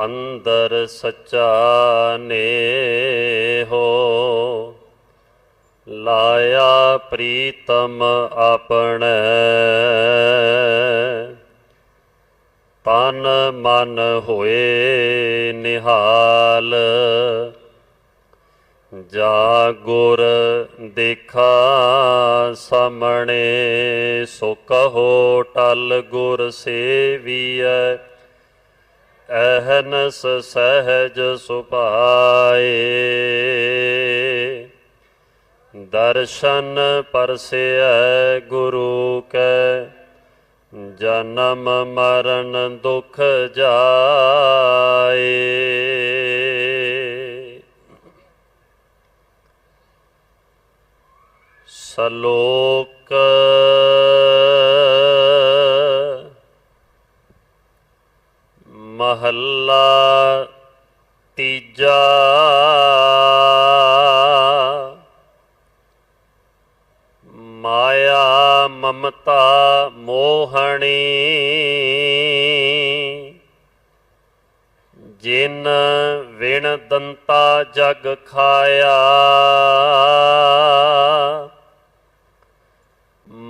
ਅੰਦਰ ਸੱਚਾ ਨੇ ਹੋ। ਲਾਇਆ ਪ੍ਰੀਤਮ ਆਪਣੇ। ਤਨ ਮਨ ਹੋਏ ਨਿਹਾਲ। ਜਾ ਗੁਰ ਦੇਖਾ ਸਾਹਮਣੇ, ਸੋ ਕਹੋ ਟਲ ਗੁਰ ਸੇਵੀਐ। ਅਹਨਸ ਸਹਿਜ ਸੁਭਾਏ। ਦਰਸ਼ਨ ਪਰਸਿਐ ਗੁਰੂ ਕੈ ਜਨਮ ਮਰਨ ਦੁਖ ਜਾਏ। ਸਲੋਕ ਮਹੱਲਾ ਤੀਜਾ। ਮਾਇਆ ਮਮਤਾ ਮੋਹਣੀ। ਜਿਨ ਵਿਣ ਦੰਤਾ ਜਗ ਖਾਇਆ।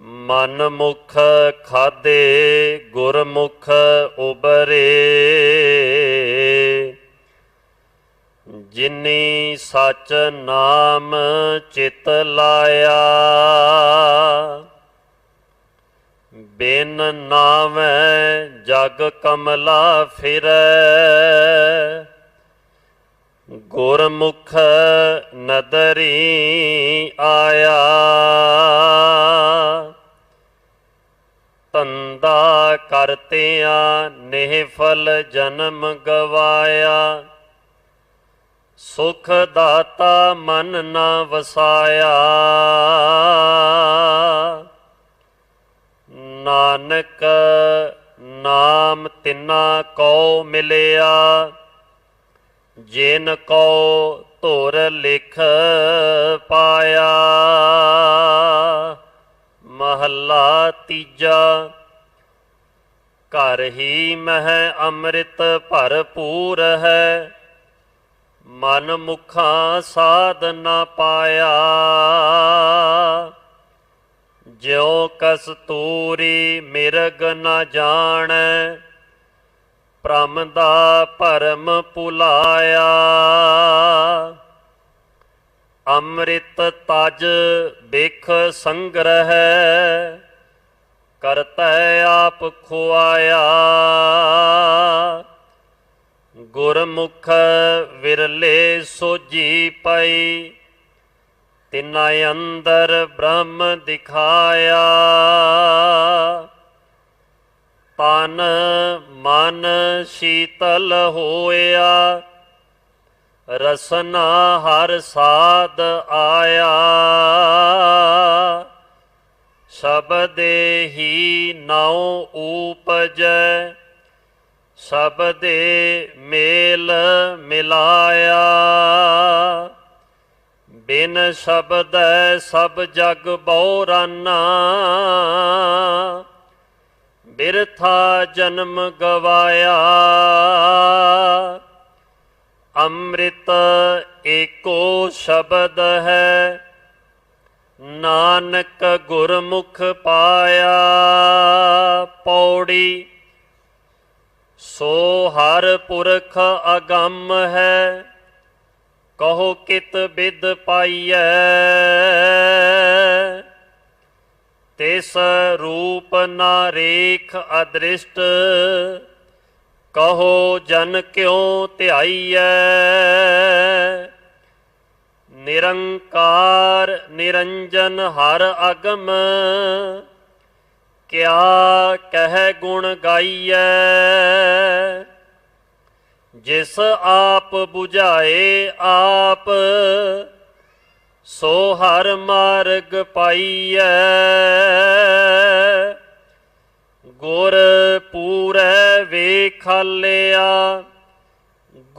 ਮਨਮੁਖ ਖਾਦੇ ਗੁਰਮੁਖ ਉਬਰੇ। ਜਿਨੀ ਸਚ ਨਾਮ ਚਿਤ ਲਾਇਆ, ਬਿਨ ਨਾਵੇਂ ਜਗ ਕਮਲਾ ਫਿਰੈ। ਗੁਰਮੁਖ ਨਦਰੀ ਆਇਆ। ਕਰਤਿਆਂ ਨਿਹਫਲ ਜਨਮ ਗਵਾਇਆ। ਸੁਖ ਦਾਤਾ ਮਨ ਨਾ ਵਸਾਇਆ। ਨਾਨਕ ਨਾਮ ਤਿਨਾ ਕੋ ਮਿਲਿਆ। ਜਿਨ ਕੋ ਧੁਰ ਲਿਖ ਪਾਇਆ। ਮਹੱਲਾ ਤੀਜਾ ਘਰ ਹੀ ਮਹਿ ਅੰਮ੍ਰਿਤ ਭਰਪੂਰ ਹੈ। ਮਨ ਮੁਖਾਂ ਸਾਧ ਨਾ ਪਾਇਆ। ਜਿਉ ਕਸਤੂਰੀ ਮਿਰਗ ਨਾ ਜਾਣ, ਭ੍ਰਮ ਦਾ ਭਰਮ ਭੁਲਾਇਆ। ਅੰਮ੍ਰਿਤ ਤਜ ਬਿਖ ਸੰਗ੍ਰਹਿ ਆਪ ਖੁਆਇਆ। ਗੁਰਮੁਖ ਵਿਰਲੇ ਸੋਜੀ ਪਈ, ਤਿਨਾ ਅੰਦਰ ਬ੍ਰਹਮ ਦਿਖਾਇਆ। ਤਨ ਮਨ ਸ਼ੀਤਲ ਹੋਇਆ, ਰਸਨਾ ਹਰ ਸਾਧ ਆਇਆ। ਸ਼ਬਦੇ ਹੀ ਨਾਉ ਊਪਜੈ ਸ਼ਬਦੇ ਮੇਲ ਮਿਲਾਇਆ। ਬਿਨ ਸ਼ਬਦ ਸਭ ਜਗ ਬੌਰਾਨਾ ਬਿਰਥਾ ਜਨਮ ਗਵਾਇਆ। ਅੰਮ੍ਰਿਤ ਏਕੋ ਸ਼ਬਦ ਹੈ ਨਾਨਕ ਗੁਰਮੁਖ ਪਾਇਆ ਪੌੜੀ, ਸੋ ਹਰ ਪੁਰਖ ਅਗੰਮ ਹੈ, ਕਹੋ ਕਿਤ ਬਿਦ ਪਾਈਐ। ਤਿਸ ਰੂਪ ਨਾ ਰੇਖ ਅਦ੍ਰਿਸ਼ਟ, ਕਹੋ ਜਨ ਕਿਉ ਧਿਆਈਐ। ਨਿਰੰਕਾਰ ਨਿਰੰਜਨ ਹਰ ਅਗਮ, ਕਿਆ ਕਹਿ ਗੁਣ ਗਾਈਐ? ਜਿਸ ਆਪ 부ਝਾਏ ਆਪ, ਸੋ ਹਰ ਮਾਰਗ ਪਾਈਐ। ਗੁਰ ਪੂਰੈ ਵੇਖਾਲਿਆ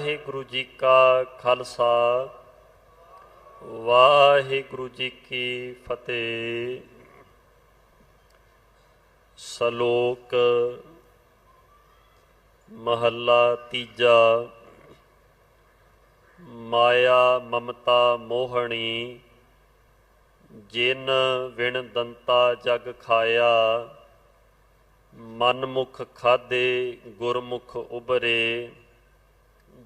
ਵਾਹਿਗੁਰੂ ਜੀ ਕਾ ਖਾਲਸਾ ਵਾਹਿਗੁਰੂ ਜੀ ਕੀ ਫਤਿਹ। ਸ਼ਲੋਕ ਮਹੱਲਾ ਤੀਜਾ, ਮਾਇਆ ਮਮਤਾ ਮੋਹਣੀ, ਜਿਨ ਵਿਣ ਦੰਤਾ ਜਗ ਖਾਇਆ ਮਨ ਮੁਖ ਖਾਦੇ ਗੁਰਮੁਖ ਉਬਰੇ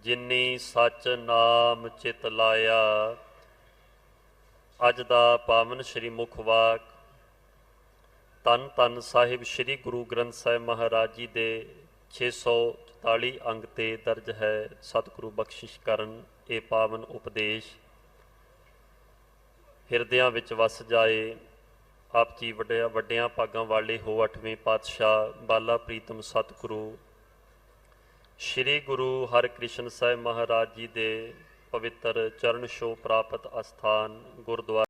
ਜਿਨੀ ਸਚ ਨਾਮ ਚਿਤ ਲਾਇਆ, ਅੱਜ ਦਾ ਪਾਵਨ ਸ੍ਰੀ ਮੁਖ ਵਾਕ। ਤਨ ਤਨ ਸਾਹਿਬ ਸ੍ਰੀ ਗੁਰੂ ਗ੍ਰੰਥ ਸਾਹਿਬ ਮਹਾਰਾਜ ਜੀ ਦੇ 644 ਅੰਗ ਤੇ ਦਰਜ ਹੈ ਸਤਿਗੁਰੂ ਬਖਸ਼ਿਸ਼ ਕਰਨ ਇਹ ਪਾਵਨ ਉਪਦੇਸ਼। ਹਿਰਦਿਆਂ ਵਿੱਚ ਵਸ ਜਾਏ, ਆਪ ਜੀ ਵੱਡਿਆਂ ਵੱਡਿਆਂ ਭਾਗਾਂ ਵਾਲੇ ਹੋ ਅਠਵੇਂ ਪਾਤਸ਼ਾਹ ਬਾਲਾ ਪ੍ਰੀਤਮ ਸਤਿਗੁਰੂ ਸ੍ਰੀ ਗੁਰੂ ਹਰਿਕ੍ਰਿਸ਼ਨ ਸਾਹਿਬ ਮਹਾਰਾਜ ਜੀ ਦੇ ਪਵਿੱਤਰ ਚਰਨ ਛੋਹ ਪ੍ਰਾਪਤ ਅਸਥਾਨ ਗੁਰਦੁਆਰਾ